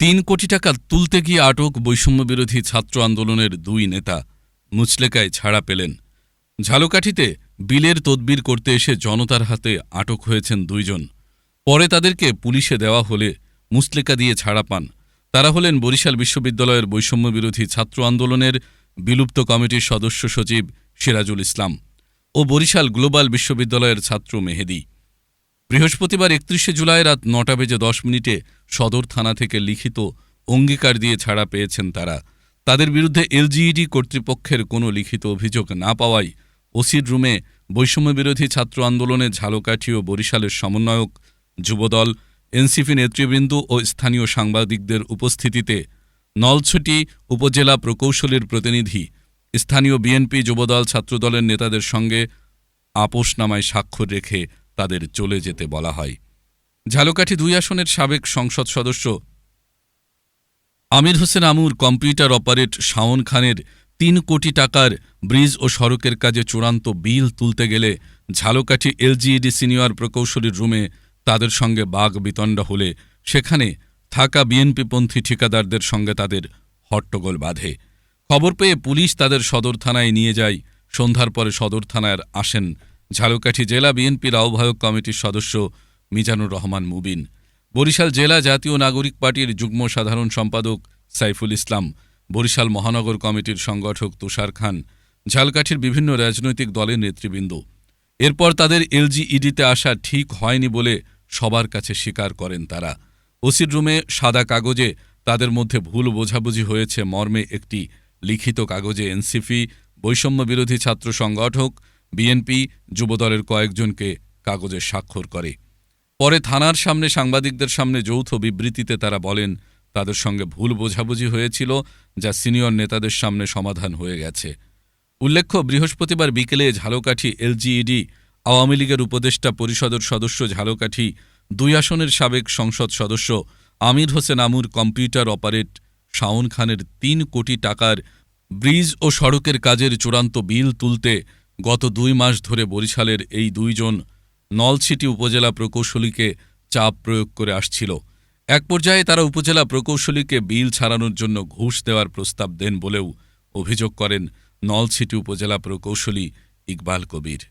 তিন কোটি টাকা তুলতে গিয়ে আটক বৈষম্যবিরোধী ছাত্র আন্দোলনের দুই নেতা মুচলেকায় ছাড়া পেলেন। ঝালকাঠিতে বিলের তদবির করতে এসে জনতার হাতে আটক হয়েছেন দুইজন। পরে তাদেরকে পুলিশে দেওয়া হলে মুসলেকা দিয়ে ছাড়া পান। তারা হলেন বরিশাল বিশ্ববিদ্যালয়ের বৈষম্যবিরোধী ছাত্র আন্দোলনের বিলুপ্ত কমিটির সদস্য সচিব সিরাজুল ইসলাম ও বরিশাল গ্লোবাল বিশ্ববিদ্যালয়ের ছাত্র মেহেদী। বৃহস্পতিবার একত্রিশে জুলাই রাত নটা বেজে দশ মিনিটে সদর থানা থেকে লিখিত অঙ্গীকার দিয়ে ছাড়া পেয়েছেন তারা। তাদের বিরুদ্ধে এলজিইডি কর্তৃপক্ষের কোনো লিখিত অভিযোগ না পাওয়ায় ওসির রুমে বৈষম্যবিরোধী ছাত্র আন্দোলনে ঝালকাঠি ও বরিশালের সমন্বয়ক, যুবদল, এনসিপি নেতৃবৃন্দ ও স্থানীয় সাংবাদিকদের উপস্থিতিতে নলছুটি উপজেলা প্রকৌশলীর প্রতিনিধি, স্থানীয় বিএনপি যুবদল ছাত্রদলের নেতাদের সঙ্গে আপোষনামায় স্বাক্ষর রেখে তাদের চলে যেতে বলা হয়। ঝালকাঠি দুই আসনের সাবেক সংসদ সদস্য আমির হোসেন আমুর কম্পিউটার অপারেট শাওন খানের তিন কোটি টাকার ব্রিজ ও সড়কের কাজে চূড়ান্ত বিল তুলতে গেলে ঝালকাঠি এলজিইডি সিনিয়র প্রকৌশলীর রুমে তাদের সঙ্গে বাঘ বিতণ্ডা হলে সেখানে থাকা বিএনপিপন্থী ঠিকাদারদের সঙ্গে তাদের হট্টগোল বাঁধে। খবর পেয়ে পুলিশ তাদের সদর থানায় নিয়ে যায়। সন্ধ্যার পরে সদর থানায় আসেন ঝালকাঠি জেলা বিএনপির আহ্বায়ক কমিটির সদস্য মিজানুর রহমান মুবিন। বরিশাল জেলা জাতীয় নাগরিক পার্টির যুগ্ম সাধারণ সম্পাদক সাইফুল ইসলাম, বরিশাল মহানগর কমিটির সংগঠক তুষার খান, ঝালকাঠির বিভিন্ন রাজনৈতিক দলের নেতৃবৃন্দ। এরপর তাদের এলজিইডিতে আসা ঠিক হয়নি বলে সবার কাছে স্বীকার করেন তারা। ওসির রুমে সাদা কাগজে তাদের মধ্যে ভুল বোঝাবুঝি হয়েছে মর্মে একটি লিখিত কাগজে এনসিপি বৈষম্য বিরোধী ছাত্র সংগঠক বিএনপি যুবদলের কয়েকজনকে কাগজে স্বাক্ষর করে। পরে থানার সামনে সাংবাদিকদের সামনে যৌথ বিবৃতিতে তারা বলেন, তাদের সঙ্গে ভুল বোঝাবুঝি হয়েছিল যা সিনিয়র নেতাদের সামনে সমাধান হয়ে গেছে। উল্লেখ্য, বৃহস্পতিবার বিকেলে ঝালকাঠি এলজিইডি, আওয়ামী লীগের উপদেষ্টা পরিষদের সদস্য ঝালকাঠি, দুই আসনের সাবেক সংসদ সদস্য আমির হোসেন আমুর কম্পিউটার অপারেট শাওন খানের তিন কোটি টাকার ব্রিজ ও সড়কের কাজের চূড়ান্ত বিল তুলতে গত দুই মাস ধরে বরিশালের এই দুইজন নলছিটি উপজেলা প্রকৌশলীকে চাপ প্রয়োগ করে আসছিল। এক পর্যায়ে তারা উপজেলা প্রকৌশলীকে বিল ছাড়ানোর জন্য ঘুষ দেওয়ার প্রস্তাব দেন বলেও অভিযোগ করেন নলছিটি উপজেলা প্রকৌশলী ইকবাল কবির।